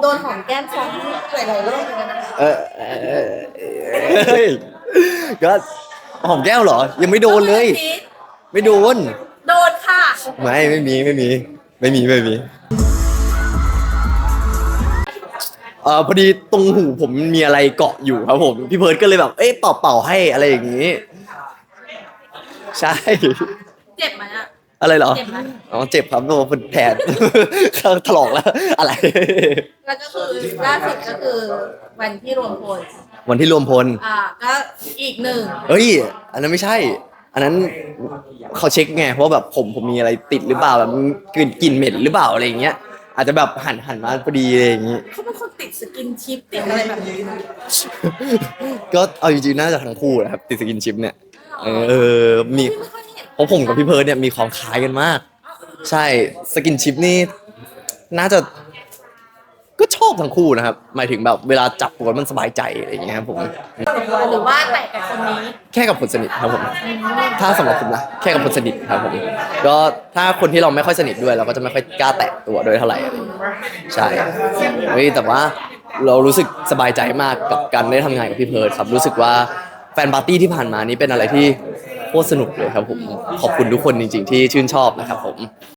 โดนหอมแก้มซ้ำหลายๆรอบเหมือนกันนะเออเออเออเฮ้ยก็หอมแก้วเหรอ ยังไม่โดนเลย ไม่โดน โดนค่ะ ไม่ไม่มีไม่มี ไม่มีไม่มีเออพอดีตรงหูผมมีอะไรเกาะอยู่ครับผม พี่เพิร์ดก็เลยแบบ เอ๊ะเป่าเป่าๆให้อะไรอย่างนี้ ใช่ เจ็บไหมอะ อะไรเหรอ เจ็บไหมอ๋อเจ็บครับโดนเป็นแผลถลอกแล้ว อะไร แล้วก็คือล่าสุดก็คือวันที่รวมพลวันที่รวมพล อ่าก็อีกหนึ่งเฮ้ย อันนั้นไม่ใช่ อันนั้นเขาเช็คไงว่าแบบผมผมมีอะไรติดหรือเปล่าแบบกลิ่นกลิ่นเหม็นหรือเปล่าอะไรอย่างเงี้ย อาจจะแบบหันหันมาพอดีอะไรอย่างงี้เขาเป็นคนติดสกินชิปติดอะไรแบบนี้ก็เอาจริงๆน่าจะทั้งคู่นะครับติดสกินชิปเนี่ย เออ มีไม่ค่อยเห็นเพ ราะผมกับพี่เพิร์ดเนี่ยมีความคล้ายกันมาก ใช่สกินชิปนี่น่าจะก็ชอบทั้งคู่นะครับ หมายถึงแบบเวลาจับตัวมันสบายใจอะไรอย่างเงี้ยครับผม หรือว่าแต่กับคนนี้แค่กับคนสนิทครับผม ถ้าสำหรับผมนะแค่กับคนสนิทครับผมก็ถ้าคนที่เราไม่ค่อยสนิทด้วยเราก็จะไม่ค่อยกล้าแตะตัวด้วยเท่าไหร่อะไรอย่างเงี้ยใช่เฮ้ยแต่ว่าเรารู้สึกสบายใจมากกับการได้ทำงานกับพี่เพิร์ดครับรู้สึกว่าแฟนปาร์ตี้ที่ผ่านมานี้เป็นอะไรที่โคตรสนุกเลยครับผมขอบคุณทุกคนจริง ๆ ที่ชื่นชอบนะครับผม